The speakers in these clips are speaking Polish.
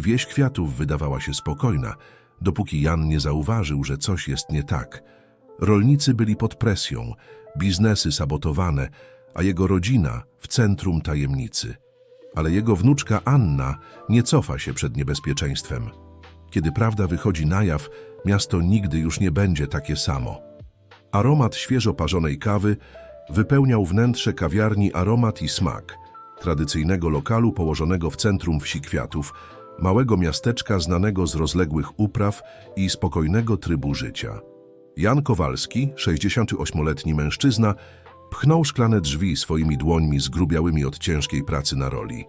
Wieś kwiatów wydawała się spokojna, dopóki Jan nie zauważył, że coś jest nie tak. Rolnicy byli pod presją, biznesy sabotowane, a jego rodzina w centrum tajemnicy. Ale jego wnuczka Anna nie cofa się przed niebezpieczeństwem. Kiedy prawda wychodzi na jaw, miasto nigdy już nie będzie takie samo. Aromat świeżo parzonej kawy wypełniał wnętrze kawiarni aromat i smak, tradycyjnego lokalu położonego w centrum wsi kwiatów, małego miasteczka znanego z rozległych upraw i spokojnego trybu życia. Jan Kowalski, 68-letni mężczyzna, pchnął szklane drzwi swoimi dłońmi zgrubiałymi od ciężkiej pracy na roli.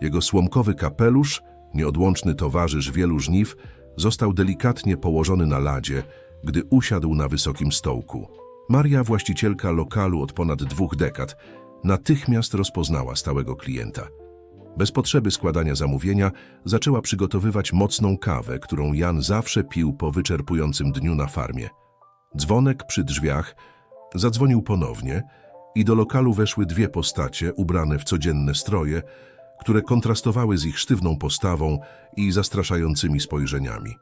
Jego słomkowy kapelusz, nieodłączny towarzysz wielu żniw, został delikatnie położony na ladzie, gdy usiadł na wysokim stołku. Maria, właścicielka lokalu od ponad dwóch dekad, natychmiast rozpoznała stałego klienta. Bez potrzeby składania zamówienia zaczęła przygotowywać mocną kawę, którą Jan zawsze pił po wyczerpującym dniu na farmie. Dzwonek przy drzwiach zadzwonił ponownie i do lokalu weszły dwie postacie ubrane w codzienne stroje, które kontrastowały z ich sztywną postawą i zastraszającymi spojrzeniami.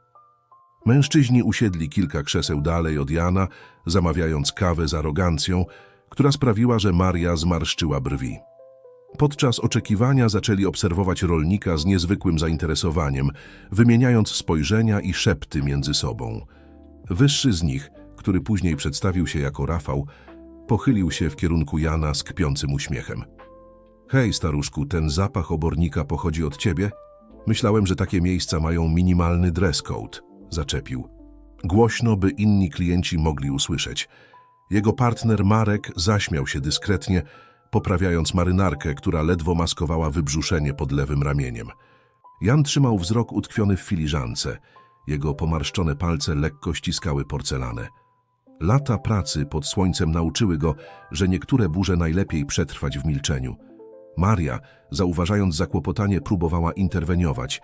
Mężczyźni usiedli kilka krzeseł dalej od Jana, zamawiając kawę z arogancją, która sprawiła, że Maria zmarszczyła brwi. Podczas oczekiwania zaczęli obserwować rolnika z niezwykłym zainteresowaniem, wymieniając spojrzenia i szepty między sobą. Wyższy z nich, który później przedstawił się jako Rafał, pochylił się w kierunku Jana z kpiącym uśmiechem. Hej, staruszku, ten zapach obornika pochodzi od ciebie? Myślałem, że takie miejsca mają minimalny dress code, zaczepił. Głośno, by inni klienci mogli usłyszeć. Jego partner Marek zaśmiał się dyskretnie, poprawiając marynarkę, która ledwo maskowała wybrzuszenie pod lewym ramieniem. Jan trzymał wzrok utkwiony w filiżance. Jego pomarszczone palce lekko ściskały porcelanę. Lata pracy pod słońcem nauczyły go, że niektóre burze najlepiej przetrwać w milczeniu. Maria, zauważając zakłopotanie, próbowała interweniować,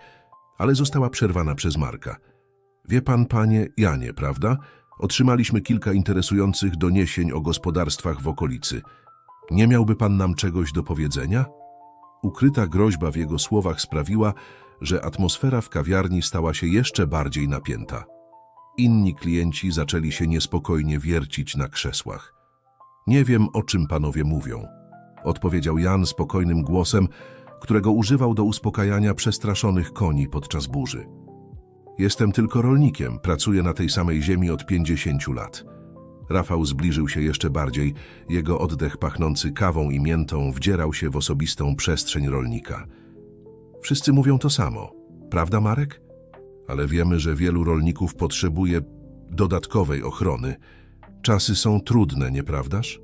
ale została przerwana przez Marka. Wie pan, panie Janie, prawda? Otrzymaliśmy kilka interesujących doniesień o gospodarstwach w okolicy. Nie miałby pan nam czegoś do powiedzenia? Ukryta groźba w jego słowach sprawiła, że atmosfera w kawiarni stała się jeszcze bardziej napięta. Inni klienci zaczęli się niespokojnie wiercić na krzesłach. Nie wiem, o czym panowie mówią, odpowiedział Jan spokojnym głosem, którego używał do uspokajania przestraszonych koni podczas burzy. Jestem tylko rolnikiem, pracuję na tej samej ziemi od 50 lat. Rafał zbliżył się jeszcze bardziej, jego oddech pachnący kawą i miętą wdzierał się w osobistą przestrzeń rolnika. Wszyscy mówią to samo, prawda Marek? Ale wiemy, że wielu rolników potrzebuje dodatkowej ochrony. Czasy są trudne, nieprawdaż?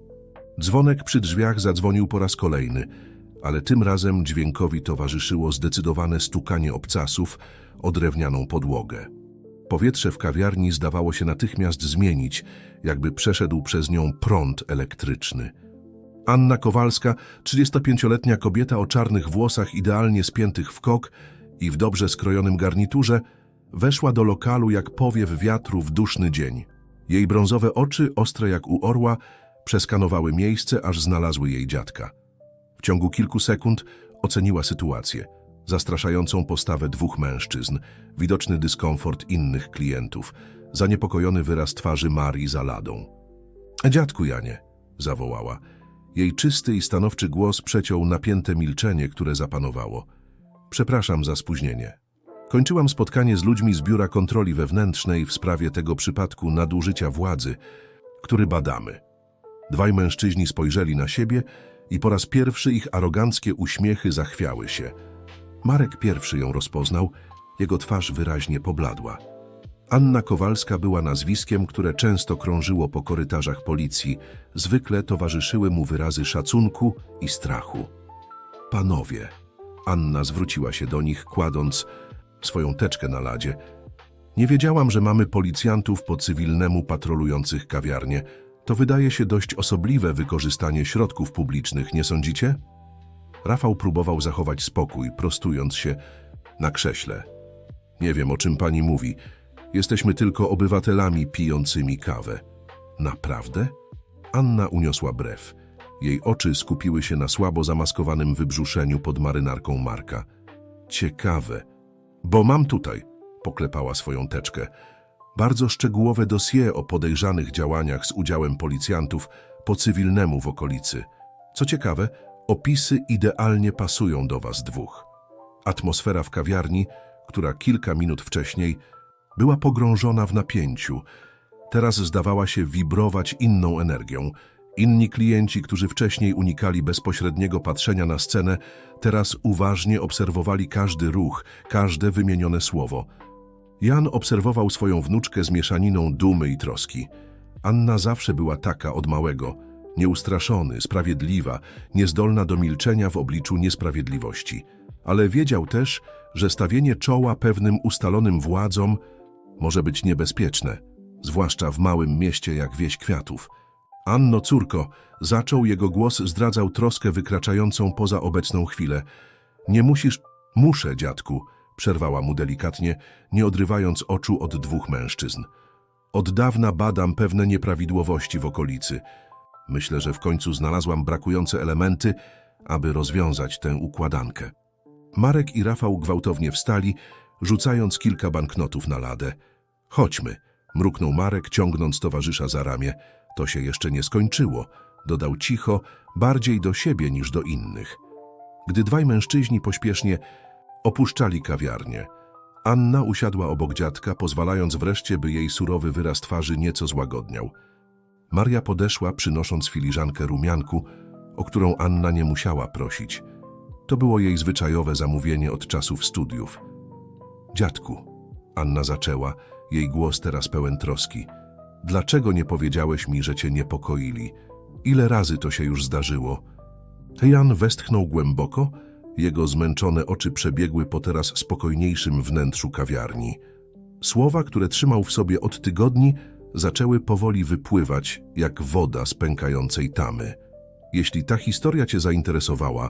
Dzwonek przy drzwiach zadzwonił po raz kolejny, ale tym razem dźwiękowi towarzyszyło zdecydowane stukanie obcasów o drewnianą podłogę. Powietrze w kawiarni zdawało się natychmiast zmienić, jakby przeszedł przez nią prąd elektryczny. Anna Kowalska, 35-letnia kobieta o czarnych włosach idealnie spiętych w kok i w dobrze skrojonym garniturze, weszła do lokalu jak powiew wiatru w duszny dzień. Jej brązowe oczy, ostre jak u orła, przeskanowały miejsce, aż znalazły jej dziadka. W ciągu kilku sekund oceniła sytuację – zastraszającą postawę dwóch mężczyzn, widoczny dyskomfort innych klientów, zaniepokojony wyraz twarzy Marii za ladą. Dziadku Janie, zawołała. Jej czysty i stanowczy głos przeciął napięte milczenie, które zapanowało. Przepraszam za spóźnienie. Kończyłam spotkanie z ludźmi z Biura Kontroli Wewnętrznej w sprawie tego przypadku nadużycia władzy, który badamy. Dwaj mężczyźni spojrzeli na siebie i po raz pierwszy ich aroganckie uśmiechy zachwiały się – Marek pierwszy ją rozpoznał, jego twarz wyraźnie pobladła. Anna Kowalska była nazwiskiem, które często krążyło po korytarzach policji. Zwykle towarzyszyły mu wyrazy szacunku i strachu. Panowie, Anna zwróciła się do nich, kładąc swoją teczkę na ladzie. Nie wiedziałam, że mamy policjantów po cywilnemu patrolujących kawiarnie. To wydaje się dość osobliwe wykorzystanie środków publicznych, nie sądzicie? Rafał próbował zachować spokój, prostując się na krześle. Nie wiem, o czym pani mówi. Jesteśmy tylko obywatelami pijącymi kawę. Naprawdę? Anna uniosła brew. Jej oczy skupiły się na słabo zamaskowanym wybrzuszeniu pod marynarką Marka. Ciekawe. Bo mam tutaj, poklepała swoją teczkę, bardzo szczegółowe dossier o podejrzanych działaniach z udziałem policjantów po cywilnemu w okolicy. Co ciekawe, opisy idealnie pasują do was dwóch. Atmosfera w kawiarni, która kilka minut wcześniej była pogrążona w napięciu, teraz zdawała się wibrować inną energią. Inni klienci, którzy wcześniej unikali bezpośredniego patrzenia na scenę, teraz uważnie obserwowali każdy ruch, każde wymienione słowo. Jan obserwował swoją wnuczkę z mieszaniną dumy i troski. Anna zawsze była taka od małego, nieustraszony, sprawiedliwa, niezdolna do milczenia w obliczu niesprawiedliwości. Ale wiedział też, że stawienie czoła pewnym ustalonym władzom może być niebezpieczne, zwłaszcza w małym mieście jak wieś kwiatów. Anno, córko, zaczął jego głos zdradzał troskę wykraczającą poza obecną chwilę. Nie musisz... Muszę, dziadku, przerwała mu delikatnie, nie odrywając oczu od dwóch mężczyzn. Od dawna badam pewne nieprawidłowości w okolicy. Myślę, że w końcu znalazłam brakujące elementy, aby rozwiązać tę układankę. Marek i Rafał gwałtownie wstali, rzucając kilka banknotów na ladę. Chodźmy, mruknął Marek, ciągnąc towarzysza za ramię. To się jeszcze nie skończyło, dodał cicho, bardziej do siebie niż do innych. Gdy dwaj mężczyźni pośpiesznie opuszczali kawiarnię, Anna usiadła obok dziadka, pozwalając wreszcie, by jej surowy wyraz twarzy nieco złagodniał. Maria podeszła, przynosząc filiżankę rumianku, o którą Anna nie musiała prosić. To było jej zwyczajowe zamówienie od czasów studiów. Dziadku, Anna zaczęła, jej głos teraz pełen troski. Dlaczego nie powiedziałeś mi, że cię niepokoili? Ile razy to się już zdarzyło? Jan westchnął głęboko, jego zmęczone oczy przebiegły po teraz spokojniejszym wnętrzu kawiarni. Słowa, które trzymał w sobie od tygodni, zaczęły powoli wypływać, jak woda z pękającej tamy. Jeśli ta historia Cię zainteresowała,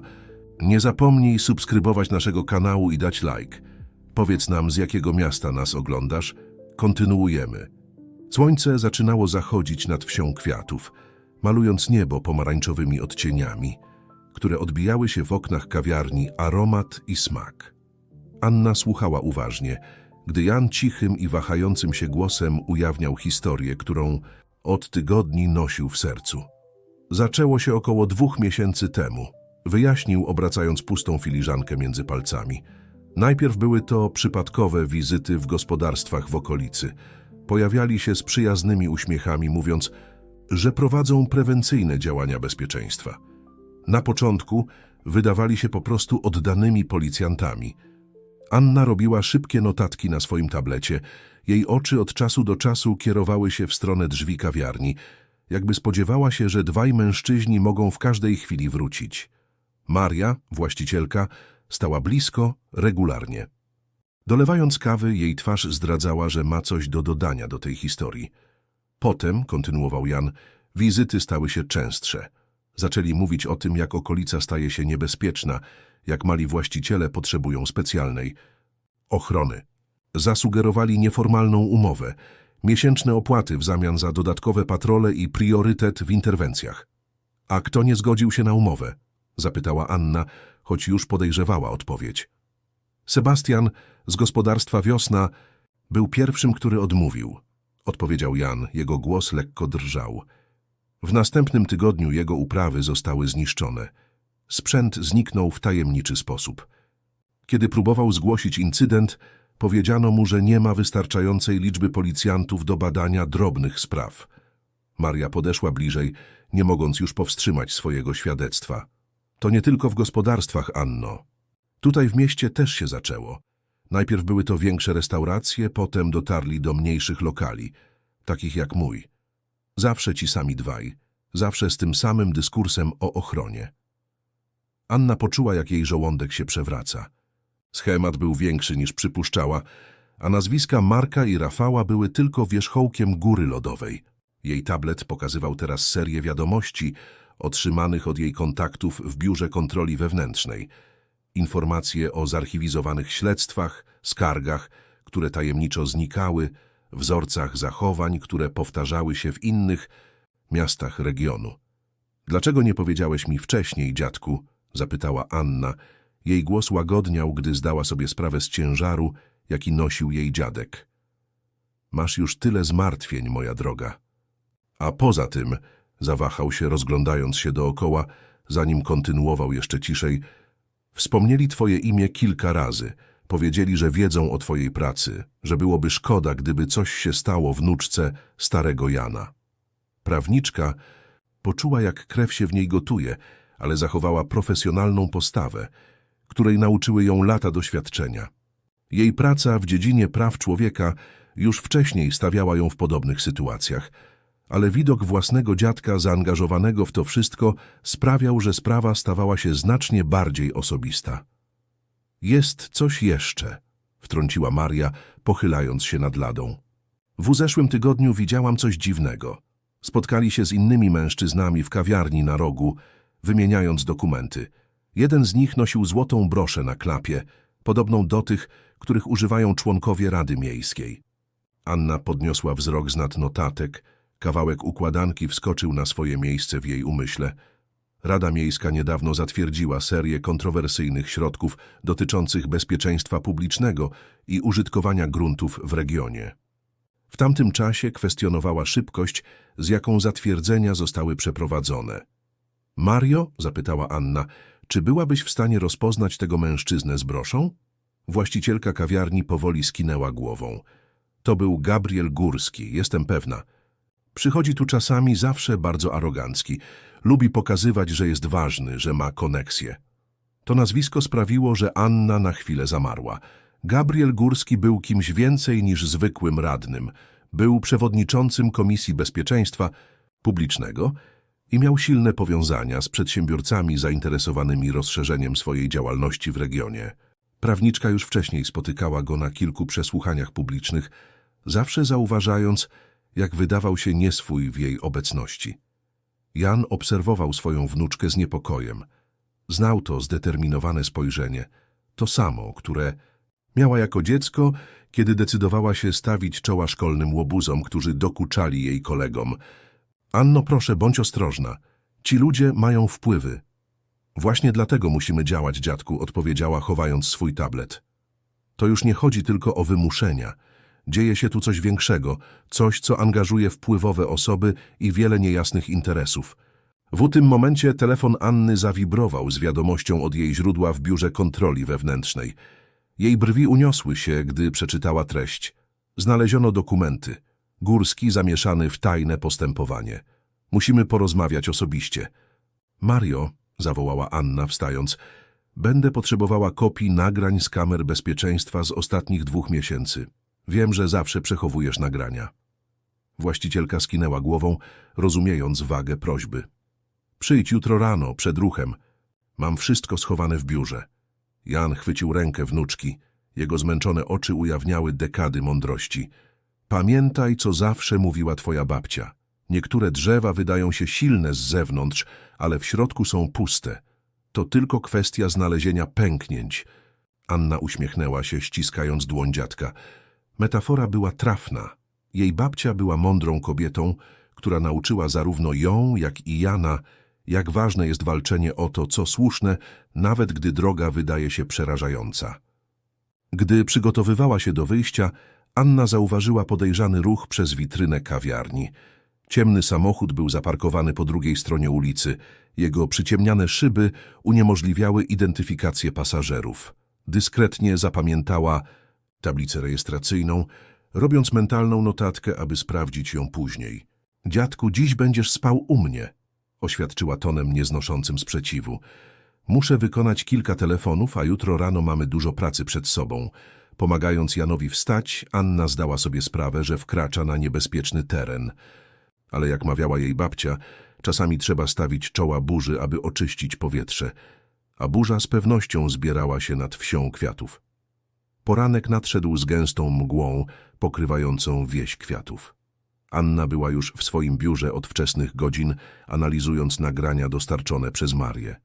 nie zapomnij subskrybować naszego kanału i dać like. Powiedz nam, z jakiego miasta nas oglądasz. Kontynuujemy. Słońce zaczynało zachodzić nad wsią kwiatów, malując niebo pomarańczowymi odcieniami, które odbijały się w oknach kawiarni aromat i smak. Anna słuchała uważnie, gdy Jan cichym i wahającym się głosem ujawniał historię, którą od tygodni nosił w sercu. Zaczęło się około dwóch miesięcy temu. Wyjaśnił, obracając pustą filiżankę między palcami. Najpierw były to przypadkowe wizyty w gospodarstwach w okolicy. Pojawiali się z przyjaznymi uśmiechami, mówiąc, że prowadzą prewencyjne działania bezpieczeństwa. Na początku wydawali się po prostu oddanymi policjantami. Anna robiła szybkie notatki na swoim tablecie. Jej oczy od czasu do czasu kierowały się w stronę drzwi kawiarni, jakby spodziewała się, że dwaj mężczyźni mogą w każdej chwili wrócić. Maria, właścicielka, stała blisko, regularnie. Dolewając kawy, jej twarz zdradzała, że ma coś do dodania do tej historii. Potem, kontynuował Jan, wizyty stały się częstsze. Zaczęli mówić o tym, jak okolica staje się niebezpieczna, jak mali właściciele potrzebują specjalnej ochrony. Zasugerowali nieformalną umowę, miesięczne opłaty w zamian za dodatkowe patrole i priorytet w interwencjach. A kto nie zgodził się na umowę? Zapytała Anna, choć już podejrzewała odpowiedź. Sebastian z gospodarstwa Wiosna był pierwszym, który odmówił. Odpowiedział Jan, jego głos lekko drżał. W następnym tygodniu jego uprawy zostały zniszczone. Sprzęt zniknął w tajemniczy sposób. Kiedy próbował zgłosić incydent, powiedziano mu, że nie ma wystarczającej liczby policjantów do badania drobnych spraw. Maria podeszła bliżej, nie mogąc już powstrzymać swojego świadectwa. To nie tylko w gospodarstwach, Anno. Tutaj w mieście też się zaczęło. Najpierw były to większe restauracje, potem dotarli do mniejszych lokali, takich jak mój. Zawsze ci sami dwaj, zawsze z tym samym dyskursem o ochronie. Anna poczuła, jak jej żołądek się przewraca. Schemat był większy niż przypuszczała, a nazwiska Marka i Rafała były tylko wierzchołkiem góry lodowej. Jej tablet pokazywał teraz serię wiadomości otrzymanych od jej kontaktów w Biurze Kontroli Wewnętrznej. Informacje o zarchiwizowanych śledztwach, skargach, które tajemniczo znikały, wzorcach zachowań, które powtarzały się w innych miastach regionu. Dlaczego nie powiedziałeś mi wcześniej, dziadku? zapytała Anna, Jej głos łagodniał, gdy zdała sobie sprawę z ciężaru, jaki nosił jej dziadek. Masz już tyle zmartwień, moja droga. A poza tym, zawahał się, rozglądając się dookoła, zanim kontynuował jeszcze ciszej, wspomnieli twoje imię kilka razy. Powiedzieli, że wiedzą o twojej pracy, że byłoby szkoda, gdyby coś się stało wnuczce starego Jana. Prawniczka poczuła, jak krew się w niej gotuje, ale zachowała profesjonalną postawę, której nauczyły ją lata doświadczenia. Jej praca w dziedzinie praw człowieka już wcześniej stawiała ją w podobnych sytuacjach, ale widok własnego dziadka zaangażowanego w to wszystko sprawiał, że sprawa stawała się znacznie bardziej osobista. Jest coś jeszcze, wtrąciła Maria, pochylając się nad ladą. W zeszłym tygodniu widziałam coś dziwnego. Spotkali się z innymi mężczyznami w kawiarni na rogu, wymieniając dokumenty. Jeden z nich nosił złotą broszę na klapie, podobną do tych, których używają członkowie Rady Miejskiej. Anna podniosła wzrok z nad notatek, kawałek układanki wskoczył na swoje miejsce w jej umyśle. Rada Miejska niedawno zatwierdziła serię kontrowersyjnych środków dotyczących bezpieczeństwa publicznego i użytkowania gruntów w regionie. W tamtym czasie kwestionowała szybkość, z jaką zatwierdzenia zostały przeprowadzone. Mario, zapytała Anna, czy byłabyś w stanie rozpoznać tego mężczyznę z broszą? Właścicielka kawiarni powoli skinęła głową. To był Gabriel Górski, jestem pewna. Przychodzi tu czasami zawsze bardzo arogancki. Lubi pokazywać, że jest ważny, że ma koneksję. To nazwisko sprawiło, że Anna na chwilę zamarła. Gabriel Górski był kimś więcej niż zwykłym radnym. Był przewodniczącym Komisji Bezpieczeństwa Publicznego i miał silne powiązania z przedsiębiorcami zainteresowanymi rozszerzeniem swojej działalności w regionie. Prawniczka już wcześniej spotykała go na kilku przesłuchaniach publicznych, zawsze zauważając, jak wydawał się nieswój w jej obecności. Jan obserwował swoją wnuczkę z niepokojem. Znał to zdeterminowane spojrzenie, to samo, które miała jako dziecko, kiedy decydowała się stawić czoła szkolnym łobuzom, którzy dokuczali jej kolegom. Anno, proszę, bądź ostrożna. Ci ludzie mają wpływy. Właśnie dlatego musimy działać, dziadku, odpowiedziała, chowając swój tablet. To już nie chodzi tylko o wymuszenia. Dzieje się tu coś większego, coś, co angażuje wpływowe osoby i wiele niejasnych interesów. W tym momencie telefon Anny zawibrował z wiadomością od jej źródła w biurze kontroli wewnętrznej. Jej brwi uniosły się, gdy przeczytała treść. Znaleziono dokumenty. Górski zamieszany w tajne postępowanie. Musimy porozmawiać osobiście. Mario, zawołała Anna, wstając, będę potrzebowała kopii nagrań z kamer bezpieczeństwa z ostatnich dwóch miesięcy. Wiem, że zawsze przechowujesz nagrania. Właścicielka skinęła głową, rozumiejąc wagę prośby. Przyjdź jutro rano, przed ruchem. Mam wszystko schowane w biurze. Jan chwycił rękę wnuczki. Jego zmęczone oczy ujawniały dekady mądrości. Pamiętaj, co zawsze mówiła twoja babcia. Niektóre drzewa wydają się silne z zewnątrz, ale w środku są puste. To tylko kwestia znalezienia pęknięć. Anna uśmiechnęła się, ściskając dłoń dziadka. Metafora była trafna. Jej babcia była mądrą kobietą, która nauczyła zarówno ją, jak i Jana, jak ważne jest walczenie o to, co słuszne, nawet gdy droga wydaje się przerażająca. Gdy przygotowywała się do wyjścia, Anna zauważyła podejrzany ruch przez witrynę kawiarni. Ciemny samochód był zaparkowany po drugiej stronie ulicy. Jego przyciemniane szyby uniemożliwiały identyfikację pasażerów. Dyskretnie zapamiętała tablicę rejestracyjną, robiąc mentalną notatkę, aby sprawdzić ją później. Dziadku, dziś będziesz spał u mnie, oświadczyła tonem nieznoszącym sprzeciwu. Muszę wykonać kilka telefonów, a jutro rano mamy dużo pracy przed sobą. Pomagając Janowi wstać, Anna zdała sobie sprawę, że wkracza na niebezpieczny teren. Ale jak mawiała jej babcia, czasami trzeba stawić czoła burzy, aby oczyścić powietrze, a burza z pewnością zbierała się nad wsią kwiatów. Poranek nadszedł z gęstą mgłą, pokrywającą wieś kwiatów. Anna była już w swoim biurze od wczesnych godzin, analizując nagrania dostarczone przez Marię.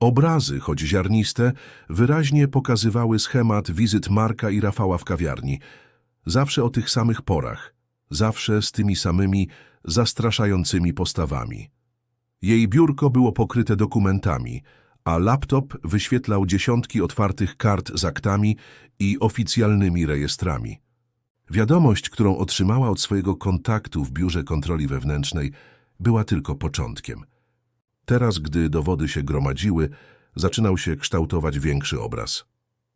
Obrazy, choć ziarniste, wyraźnie pokazywały schemat wizyt Marka i Rafała w kawiarni. Zawsze o tych samych porach, zawsze z tymi samymi zastraszającymi postawami. Jej biurko było pokryte dokumentami, a laptop wyświetlał dziesiątki otwartych kart z aktami i oficjalnymi rejestrami. Wiadomość, którą otrzymała od swojego kontaktu w Biurze Kontroli Wewnętrznej, była tylko początkiem. Teraz, gdy dowody się gromadziły, zaczynał się kształtować większy obraz.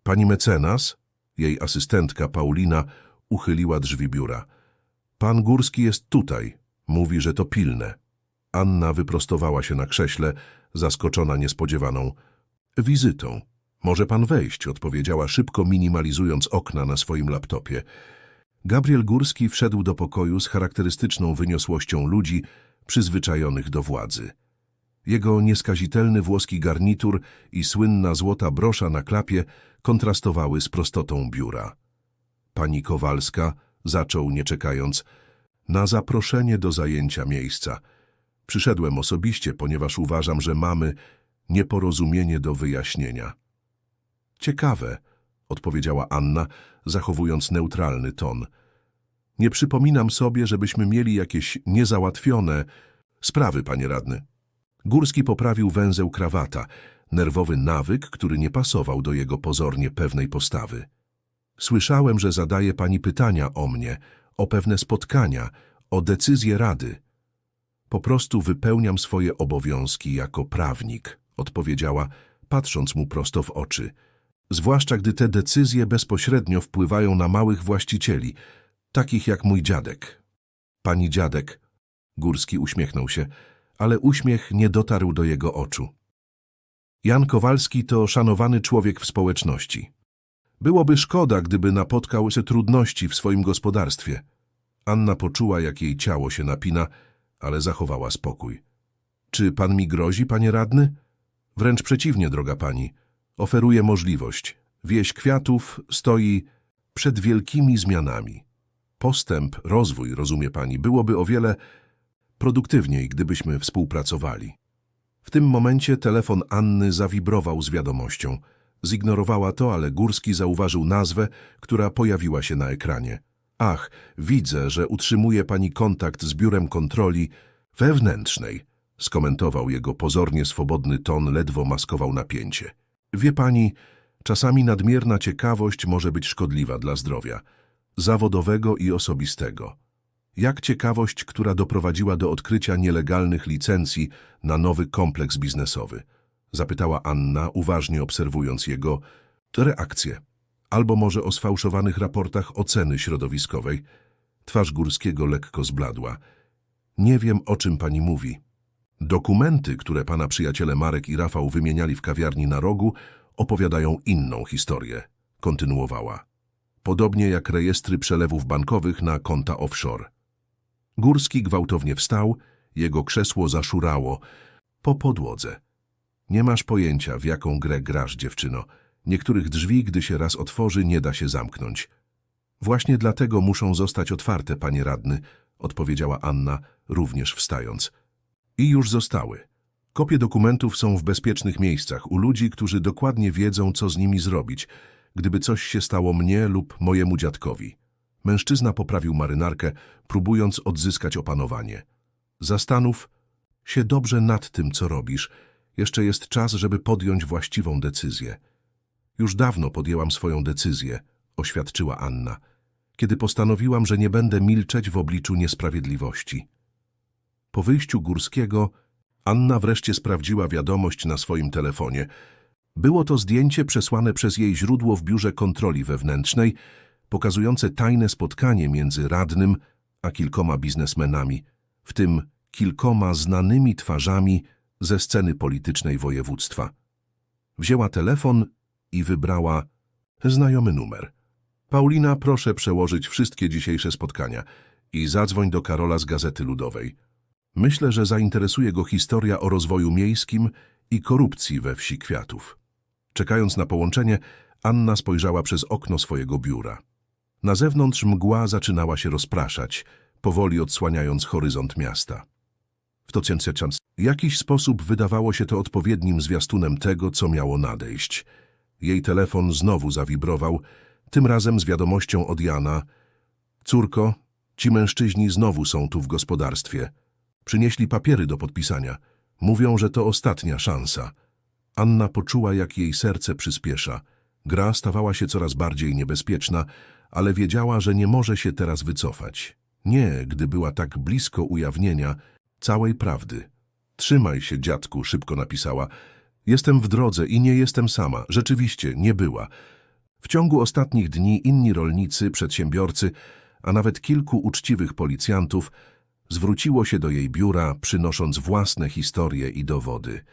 Pani mecenas, jej asystentka Paulina, uchyliła drzwi biura. Pan Górski jest tutaj. Mówi, że to pilne. Anna wyprostowała się na krześle, zaskoczona niespodziewaną wizytą. Może pan wejść, odpowiedziała szybko, minimalizując okna na swoim laptopie. Gabriel Górski wszedł do pokoju z charakterystyczną wyniosłością ludzi przyzwyczajonych do władzy. Jego nieskazitelny włoski garnitur i słynna złota brosza na klapie kontrastowały z prostotą biura. Pani Kowalska zaczął, nie czekając, na zaproszenie do zajęcia miejsca. Przyszedłem osobiście, ponieważ uważam, że mamy nieporozumienie do wyjaśnienia. Ciekawe, odpowiedziała Anna, zachowując neutralny ton. Nie przypominam sobie, żebyśmy mieli jakieś niezałatwione sprawy, panie radny. Górski poprawił węzeł krawata, nerwowy nawyk, który nie pasował do jego pozornie pewnej postawy. Słyszałem, że zadaje pani pytania o mnie, o pewne spotkania, o decyzje rady. Po prostu wypełniam swoje obowiązki jako prawnik, odpowiedziała, patrząc mu prosto w oczy. Zwłaszcza gdy te decyzje bezpośrednio wpływają na małych właścicieli, takich jak mój dziadek. Pani dziadek, Górski uśmiechnął się, ale uśmiech nie dotarł do jego oczu. Jan Kowalski to szanowany człowiek w społeczności. Byłoby szkoda, gdyby napotkał się trudności w swoim gospodarstwie. Anna poczuła, jak jej ciało się napina, ale zachowała spokój. Czy pan mi grozi, panie radny? Wręcz przeciwnie, droga pani. Oferuję możliwość. Wieś kwiatów stoi przed wielkimi zmianami. Postęp, rozwój, rozumie pani, byłoby o wiele produktywniej, gdybyśmy współpracowali. W tym momencie telefon Anny zawibrował z wiadomością. Zignorowała to, ale Górski zauważył nazwę, która pojawiła się na ekranie. Ach, widzę, że utrzymuje pani kontakt z biurem kontroli wewnętrznej, skomentował jego pozornie swobodny ton, ledwo maskował napięcie. Wie pani, czasami nadmierna ciekawość może być szkodliwa dla zdrowia, zawodowego i osobistego. Jak ciekawość, która doprowadziła do odkrycia nielegalnych licencji na nowy kompleks biznesowy? Zapytała Anna, uważnie obserwując jego reakcję. Albo może o sfałszowanych raportach oceny środowiskowej. Twarz Górskiego lekko zbladła. Nie wiem, o czym pani mówi. Dokumenty, które pana przyjaciele Marek i Rafał wymieniali w kawiarni na rogu, opowiadają inną historię, kontynuowała. Podobnie jak rejestry przelewów bankowych na konta offshore. Górski gwałtownie wstał, jego krzesło zaszurało po podłodze. Nie masz pojęcia, w jaką grę grasz, dziewczyno. Niektórych drzwi, gdy się raz otworzy, nie da się zamknąć. Właśnie dlatego muszą zostać otwarte, panie radny, odpowiedziała Anna, również wstając. I już zostały. Kopie dokumentów są w bezpiecznych miejscach, u ludzi, którzy dokładnie wiedzą, co z nimi zrobić, gdyby coś się stało mnie lub mojemu dziadkowi. Mężczyzna poprawił marynarkę, próbując odzyskać opanowanie. Zastanów się dobrze nad tym, co robisz. Jeszcze jest czas, żeby podjąć właściwą decyzję. Już dawno podjęłam swoją decyzję, oświadczyła Anna, kiedy postanowiłam, że nie będę milczeć w obliczu niesprawiedliwości. Po wyjściu Górskiego Anna wreszcie sprawdziła wiadomość na swoim telefonie. Było to zdjęcie przesłane przez jej źródło w biurze kontroli wewnętrznej, pokazujące tajne spotkanie między radnym a kilkoma biznesmenami, w tym kilkoma znanymi twarzami ze sceny politycznej województwa. Wzięła telefon i wybrała znajomy numer. Paulina, proszę przełożyć wszystkie dzisiejsze spotkania i zadzwoń do Karola z Gazety Ludowej. Myślę, że zainteresuje go historia o rozwoju miejskim i korupcji we wsi Kwiatów. Czekając na połączenie, Anna spojrzała przez okno swojego biura. Na zewnątrz mgła zaczynała się rozpraszać, powoli odsłaniając horyzont miasta. W jakiś sposób wydawało się to odpowiednim zwiastunem tego, co miało nadejść. Jej telefon znowu zawibrował, tym razem z wiadomością od Jana. Córko, ci mężczyźni znowu są tu w gospodarstwie. Przynieśli papiery do podpisania. Mówią, że to ostatnia szansa. Anna poczuła, jak jej serce przyspiesza. Gra stawała się coraz bardziej niebezpieczna, ale wiedziała, że nie może się teraz wycofać. Nie, gdy była tak blisko ujawnienia całej prawdy. Trzymaj się, dziadku, szybko napisała. Jestem w drodze i nie jestem sama. Rzeczywiście, nie była. W ciągu ostatnich dni inni rolnicy, przedsiębiorcy, a nawet kilku uczciwych policjantów zwróciło się do jej biura, przynosząc własne historie i dowody.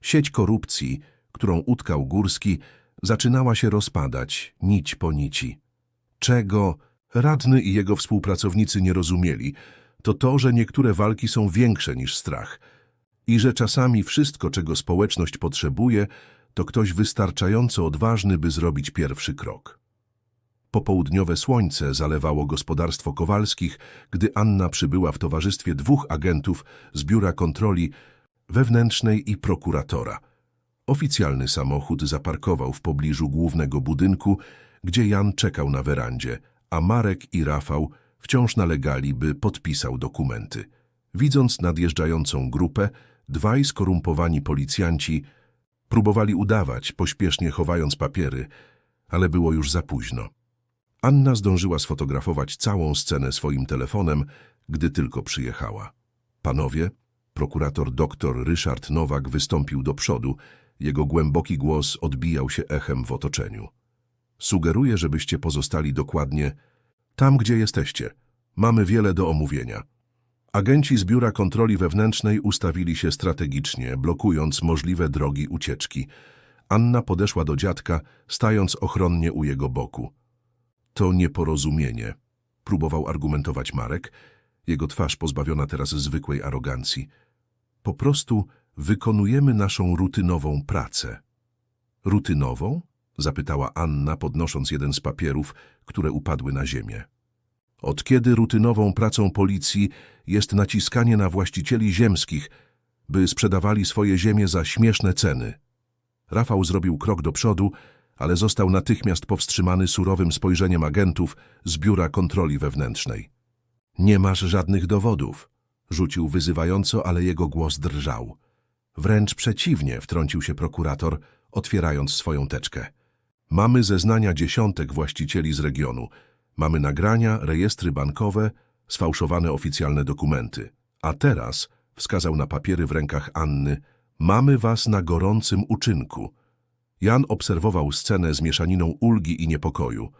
Sieć korupcji, którą utkał Górski, zaczynała się rozpadać, nić po nici. Czego radny i jego współpracownicy nie rozumieli, to to, że niektóre walki są większe niż strach i że czasami wszystko, czego społeczność potrzebuje, to ktoś wystarczająco odważny, by zrobić pierwszy krok. Popołudniowe słońce zalewało gospodarstwo Kowalskich, gdy Anna przybyła w towarzystwie dwóch agentów z biura kontroli wewnętrznej i prokuratora. Oficjalny samochód zaparkował w pobliżu głównego budynku, gdzie Jan czekał na werandzie, a Marek i Rafał wciąż nalegali, by podpisał dokumenty. Widząc nadjeżdżającą grupę, dwaj skorumpowani policjanci próbowali udawać, pośpiesznie chowając papiery, ale było już za późno. Anna zdążyła sfotografować całą scenę swoim telefonem, gdy tylko przyjechała. Panowie, prokurator dr Ryszard Nowak wystąpił do przodu, jego głęboki głos odbijał się echem w otoczeniu. Sugeruję, żebyście pozostali dokładnie tam, gdzie jesteście. Mamy wiele do omówienia. Agenci z Biura Kontroli Wewnętrznej ustawili się strategicznie, blokując możliwe drogi ucieczki. Anna podeszła do dziadka, stając ochronnie u jego boku. To nieporozumienie, próbował argumentować Marek, jego twarz pozbawiona teraz zwykłej arogancji. Po prostu wykonujemy naszą rutynową pracę. Rutynową? zapytała Anna, podnosząc jeden z papierów, które upadły na ziemię. Od kiedy rutynową pracą policji jest naciskanie na właścicieli ziemskich, by sprzedawali swoje ziemie za śmieszne ceny? Rafał zrobił krok do przodu, ale został natychmiast powstrzymany surowym spojrzeniem agentów z Biura Kontroli Wewnętrznej. Nie masz żadnych dowodów, rzucił wyzywająco, ale jego głos drżał. Wręcz przeciwnie, wtrącił się prokurator, otwierając swoją teczkę. Mamy zeznania dziesiątek właścicieli z regionu. Mamy nagrania, rejestry bankowe, sfałszowane oficjalne dokumenty. A teraz, wskazał na papiery w rękach Anny, mamy was na gorącym uczynku. Jan obserwował scenę z mieszaniną ulgi i niepokoju.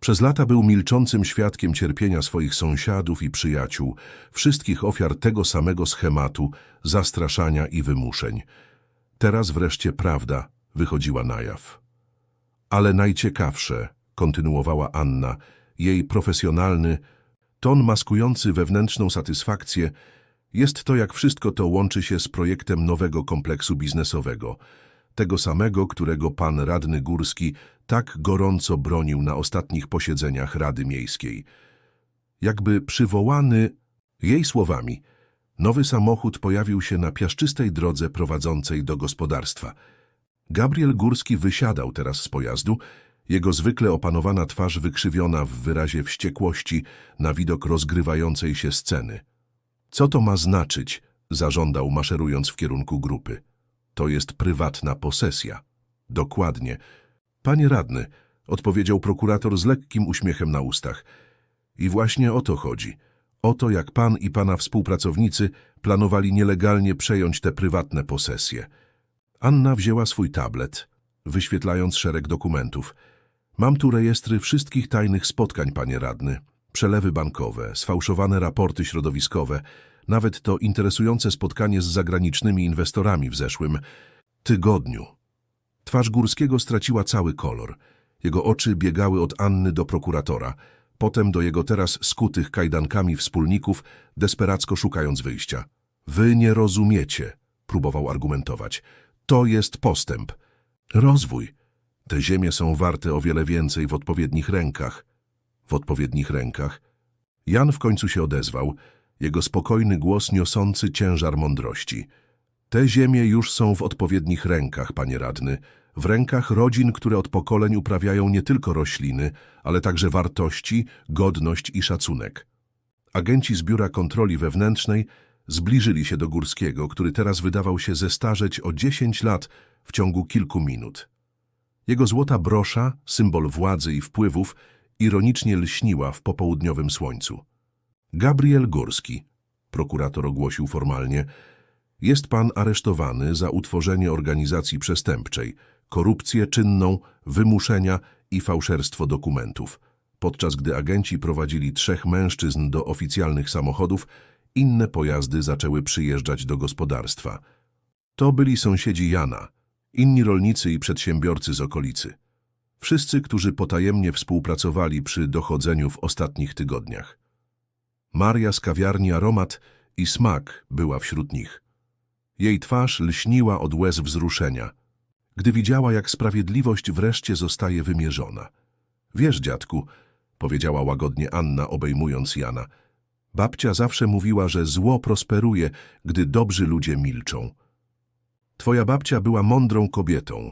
Przez lata był milczącym świadkiem cierpienia swoich sąsiadów i przyjaciół, wszystkich ofiar tego samego schematu, zastraszania i wymuszeń. Teraz wreszcie prawda wychodziła na jaw. Ale najciekawsze, kontynuowała Anna, jej profesjonalny, ton maskujący wewnętrzną satysfakcję, jest to, jak wszystko to łączy się z projektem nowego kompleksu biznesowego, tego samego, którego pan radny Górski tak gorąco bronił na ostatnich posiedzeniach Rady Miejskiej. Jakby przywołany jej słowami, nowy samochód pojawił się na piaszczystej drodze prowadzącej do gospodarstwa. Gabriel Górski wysiadał teraz z pojazdu, jego zwykle opanowana twarz wykrzywiona w wyrazie wściekłości na widok rozgrywającej się sceny. Co to ma znaczyć? zażądał maszerując w kierunku grupy. To jest prywatna posesja. Dokładnie. Panie radny, odpowiedział prokurator z lekkim uśmiechem na ustach. I właśnie o to chodzi. O to, jak pan i pana współpracownicy planowali nielegalnie przejąć te prywatne posesje. Anna wzięła swój tablet, wyświetlając szereg dokumentów. Mam tu rejestry wszystkich tajnych spotkań, panie radny. Przelewy bankowe, sfałszowane raporty środowiskowe, nawet to interesujące spotkanie z zagranicznymi inwestorami w zeszłym tygodniu. Twarz Górskiego straciła cały kolor. Jego oczy biegały od Anny do prokuratora, potem do jego teraz skutych kajdankami wspólników, desperacko szukając wyjścia. Wy nie rozumiecie, próbował argumentować. To jest postęp. Rozwój. Te ziemie są warte o wiele więcej w odpowiednich rękach. W odpowiednich rękach. Jan w końcu się odezwał, jego spokojny głos niosący ciężar mądrości. Te ziemie już są w odpowiednich rękach, panie radny, w rękach rodzin, które od pokoleń uprawiają nie tylko rośliny, ale także wartości, godność i szacunek. Agenci z Biura Kontroli Wewnętrznej zbliżyli się do Górskiego, który teraz wydawał się zestarzeć o 10 lat w ciągu kilku minut. Jego złota brosza, symbol władzy i wpływów, ironicznie lśniła w popołudniowym słońcu. Gabriel Górski, prokurator ogłosił formalnie, jest pan aresztowany za utworzenie organizacji przestępczej, korupcję czynną, wymuszenia i fałszerstwo dokumentów. Podczas gdy agenci prowadzili trzech mężczyzn do oficjalnych samochodów, inne pojazdy zaczęły przyjeżdżać do gospodarstwa. To byli sąsiedzi Jana, inni rolnicy i przedsiębiorcy z okolicy. Wszyscy, którzy potajemnie współpracowali przy dochodzeniu w ostatnich tygodniach. Maria z kawiarni Aromat i Smak była wśród nich. Jej twarz lśniła od łez wzruszenia, gdy widziała, jak sprawiedliwość wreszcie zostaje wymierzona. Wiesz, dziadku, powiedziała łagodnie Anna, obejmując Jana, babcia zawsze mówiła, że zło prosperuje, gdy dobrzy ludzie milczą. Twoja babcia była mądrą kobietą,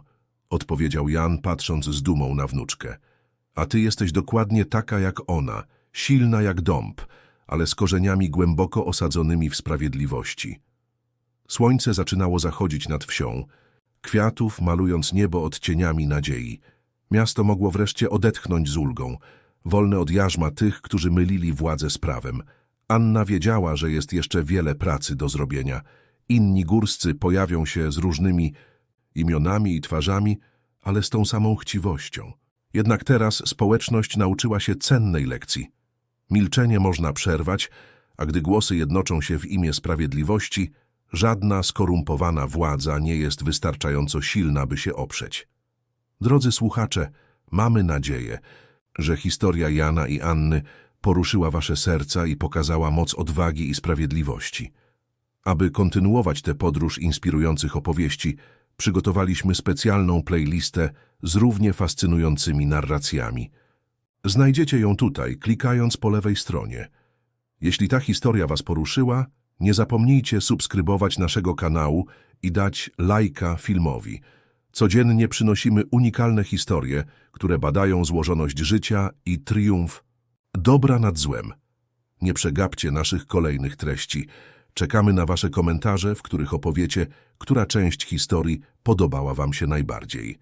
odpowiedział Jan, patrząc z dumą na wnuczkę. A ty jesteś dokładnie taka jak ona, silna jak dąb, ale z korzeniami głęboko osadzonymi w sprawiedliwości. Słońce zaczynało zachodzić nad wsią, kwiatów malując niebo odcieniami nadziei. Miasto mogło wreszcie odetchnąć z ulgą, wolne od jarzma tych, którzy mylili władzę z prawem. Anna wiedziała, że jest jeszcze wiele pracy do zrobienia. Inni górscy pojawią się z różnymi imionami i twarzami, ale z tą samą chciwością. Jednak teraz społeczność nauczyła się cennej lekcji. Milczenie można przerwać, a gdy głosy jednoczą się w imię sprawiedliwości, żadna skorumpowana władza nie jest wystarczająco silna, by się oprzeć. Drodzy słuchacze, mamy nadzieję, że historia Jana i Anny poruszyła wasze serca i pokazała moc odwagi i sprawiedliwości. Aby kontynuować tę podróż inspirujących opowieści, przygotowaliśmy specjalną playlistę z równie fascynującymi narracjami. Znajdziecie ją tutaj, klikając po lewej stronie. Jeśli ta historia was poruszyła, nie zapomnijcie subskrybować naszego kanału i dać lajka filmowi. Codziennie przynosimy unikalne historie, które badają złożoność życia i triumf dobra nad złem. Nie przegapcie naszych kolejnych treści. Czekamy na wasze komentarze, w których opowiecie, która część historii podobała wam się najbardziej.